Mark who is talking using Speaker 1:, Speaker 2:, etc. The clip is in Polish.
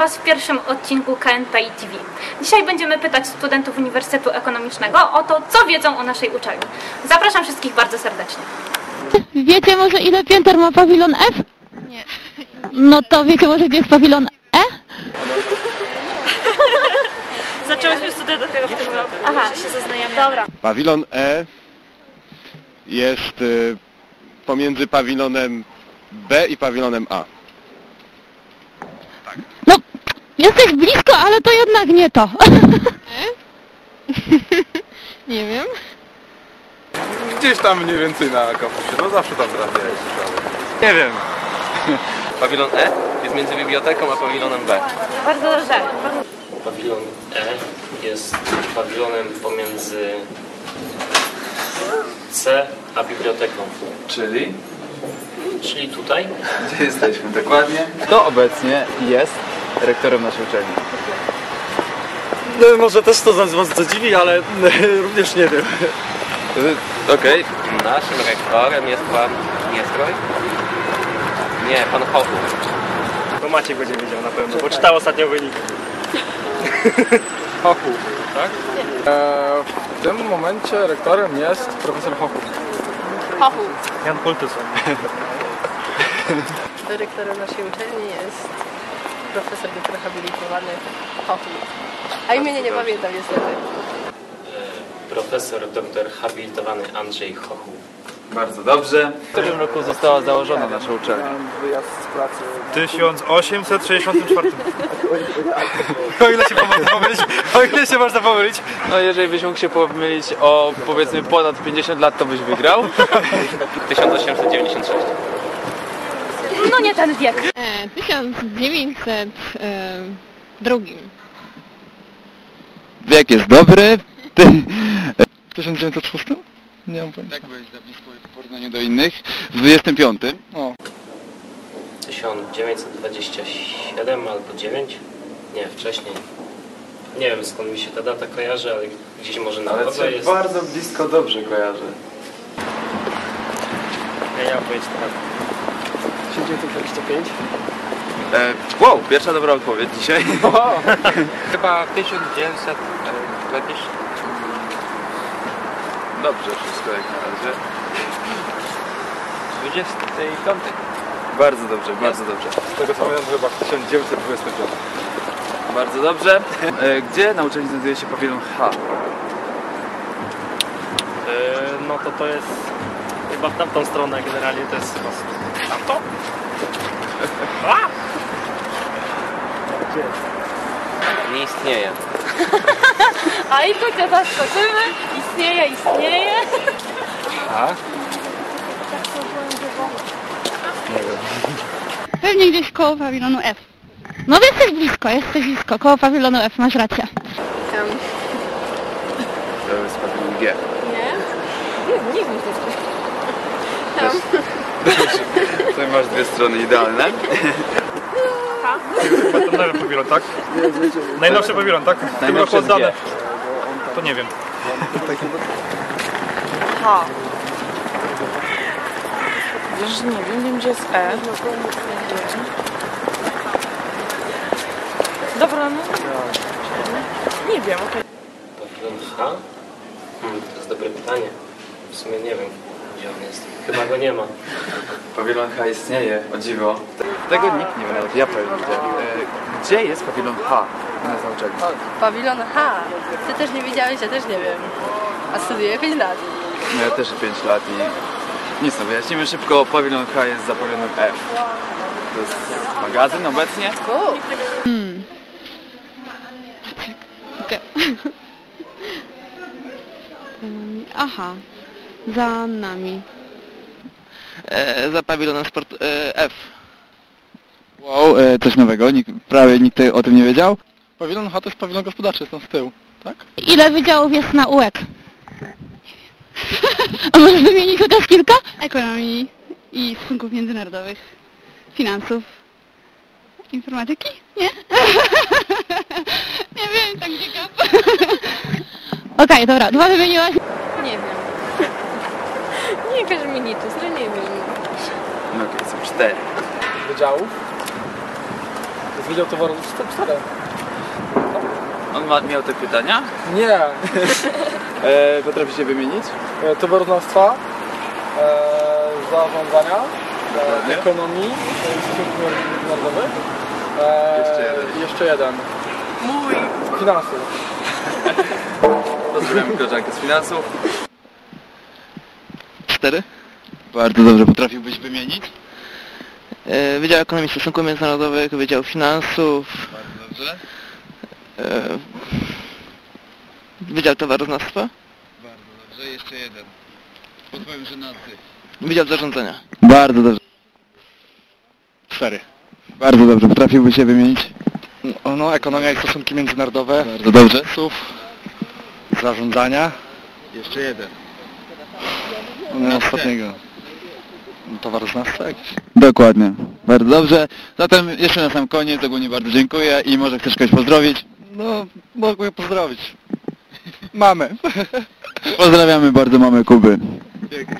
Speaker 1: Was w pierwszym odcinku KNPI TV. Dzisiaj będziemy pytać studentów Uniwersytetu Ekonomicznego o to, co wiedzą o naszej uczelni. Zapraszam wszystkich bardzo serdecznie.
Speaker 2: Wiecie może ile pięter ma pawilon F?
Speaker 3: Nie.
Speaker 2: No to wiecie może gdzie jest pawilon E?
Speaker 1: Zaczęłyśmy student dopiero w tym roku. Aha, się zaznajamy. Dobra.
Speaker 4: Pawilon E jest y, pomiędzy pawilonem B i pawilonem A.
Speaker 2: No, jesteś blisko, ale to jednak nie to.
Speaker 3: Nie wiem.
Speaker 5: Gdzieś tam mniej więcej na kampusie, no zawsze tam słyszałem.
Speaker 6: Nie wiem. Pawilon E jest między biblioteką a pawilonem B.
Speaker 1: Bardzo dobrze.
Speaker 6: Pawilon E jest pawilonem pomiędzy C a biblioteką.
Speaker 5: Czyli?
Speaker 6: Czyli tutaj?
Speaker 5: Gdzie jesteśmy dokładnie? Kto obecnie jest rektorem naszej uczelni?
Speaker 7: No, może też to nas bardzo dziwi, ale również nie wiem.
Speaker 5: Okej,
Speaker 6: Naszym rektorem jest pan Niestroj? Nie, pan Hochul.
Speaker 7: To Maciek będzie wiedział na pewno, bo czytał ostatnio wynik.
Speaker 5: Hochu, tak? E, w tym momencie rektorem jest profesor Hochu.
Speaker 7: Jan Kultyson.
Speaker 3: Dyrektorem naszej uczelni jest profesor doktor habilitowany Hochul. A imienia nie pamiętam niestety.
Speaker 6: E, Profesor doktor habilitowany Andrzej Hochul.
Speaker 5: Bardzo dobrze. W którym roku została założona nasza uczelnia?
Speaker 7: W 1864. O ile się można pomylić? O ile się można pomylić?
Speaker 5: No jeżeli byś mógł się pomylić o powiedzmy ponad 50 lat, to byś wygrał.
Speaker 6: 1896
Speaker 1: pewno nie ten wiek.
Speaker 2: E, 1902.
Speaker 4: Wiek jest dobry. Ty... 1906? Nie mam pojęcia. Tak byłeś za blisko w porównaniu do innych. W 25. O.
Speaker 6: 1927 albo 9? Nie, wcześniej. Nie wiem skąd mi się ta data kojarzy, ale gdzieś może na
Speaker 5: Ale cię
Speaker 6: jest.
Speaker 5: bardzo blisko dobrze kojarzy.
Speaker 7: Ja, ja powiedzieć tak. 925.
Speaker 5: E, wow, pierwsza dobra odpowiedź dzisiaj.
Speaker 6: O, chyba 1920.
Speaker 5: E, dobrze, wszystko jak na razie.
Speaker 6: 25.
Speaker 5: Bardzo dobrze, bardzo dobrze.
Speaker 7: Z tego co pamiętam chyba 1925.
Speaker 5: Bardzo dobrze. E, Gdzie nauczeni znajduje się pawilon H?
Speaker 7: E, no to to jest chyba w tamtą stronę generalnie to jest chyba tamto?
Speaker 6: Nie istnieje.
Speaker 1: A i tu cię zaskoczymy. Istnieje, istnieje.
Speaker 2: Pewnie gdzieś koło pawilonu F. No jesteś blisko, jesteś blisko, koło pawilonu F, masz rację.
Speaker 5: To jest pawilon G. Tutaj masz dwie strony idealne.
Speaker 7: Chyba ten nowy pawilon, tak? Najnowszy pawilon, tak? W tym roku oddane. To nie wiem.
Speaker 3: Wiesz, nie wiem, wiem gdzie jest E. Dobra, no. Nie wiem, okej.
Speaker 6: Pawilon H? Hmm, to jest dobre pytanie. W sumie nie wiem, gdzie on jest. Chyba go nie ma.
Speaker 5: Pawilon H istnieje, o dziwo. Tego nikt nie wie, nawet ja powiem gdzie. E, gdzie jest pawilon H na?
Speaker 3: Pawilon H. Ty też nie wiedziałeś, ja też nie wiem. A studiuję 5 lat.
Speaker 5: No ja też 5 lat i nic, no wyjaśnimy szybko. Pawilon H jest za pawilonem F. To jest magazyn obecnie.
Speaker 3: O,
Speaker 2: Okej. Ym, Aha, za nami.
Speaker 4: za pawilonem sport e, F. Wow, e, coś nowego. Nikt, prawie nikt o tym nie wiedział. Pawilon H to jest pawilon gospodarczy, jest tam z tyłu. Tak?
Speaker 2: Ile wydziałów jest na UEK? A możesz wymienić chociaż kilka? Ekonomii i stosunków międzynarodowych, finansów, informatyki? Nie? nie wiem, tak ciekawe. Okej, dobra, dwa wymieniłaś.
Speaker 3: Nie wiem. Nie każ mi nic, ale nie wiem.
Speaker 5: No okej, są cztery.
Speaker 7: Wydziałów? To
Speaker 8: Wydział Towarzystwa 4.
Speaker 5: On ma, miał te pytania?
Speaker 8: Nie.
Speaker 5: E, potrafi się wymienić?
Speaker 8: E, Towaroznawstwa, e, zarządzania, e, ekonomii, e, stosunków międzynarodowych. E,
Speaker 5: Jeszcze jeden.
Speaker 8: Jeszcze jeden. Mój. Finansów.
Speaker 5: Pozdrawiam koleżankę z finansów.
Speaker 4: Cztery? Bardzo dobrze, potrafiłbyś wymienić?
Speaker 9: E, Wydział Ekonomii i Stosunków Międzynarodowych, Wydział Finansów,
Speaker 4: Bardzo dobrze.
Speaker 9: e, Wydział Towaroznawstwa,
Speaker 4: Bardzo dobrze, jeszcze jeden. Podpowiem, że na ty.
Speaker 9: Wydział Zarządzania.
Speaker 4: Bardzo dobrze. Cztery. Bardzo dobrze, potrafiłby się wymienić?
Speaker 8: No, ekonomia i stosunki międzynarodowe.
Speaker 4: Bardzo dobrze.
Speaker 8: Sów, zarządzania.
Speaker 4: Jeszcze jeden.
Speaker 8: No, ostatniego. Towaroznawstwa jakieś?
Speaker 4: Dokładnie. Bardzo dobrze. Zatem jeszcze na sam koniec ogólnie bardzo dziękuję i może chcesz kogoś pozdrowić?
Speaker 8: No, mogę pozdrowić. Mamy.
Speaker 4: Pozdrawiamy bardzo mamy Kuby.
Speaker 8: Pięknie.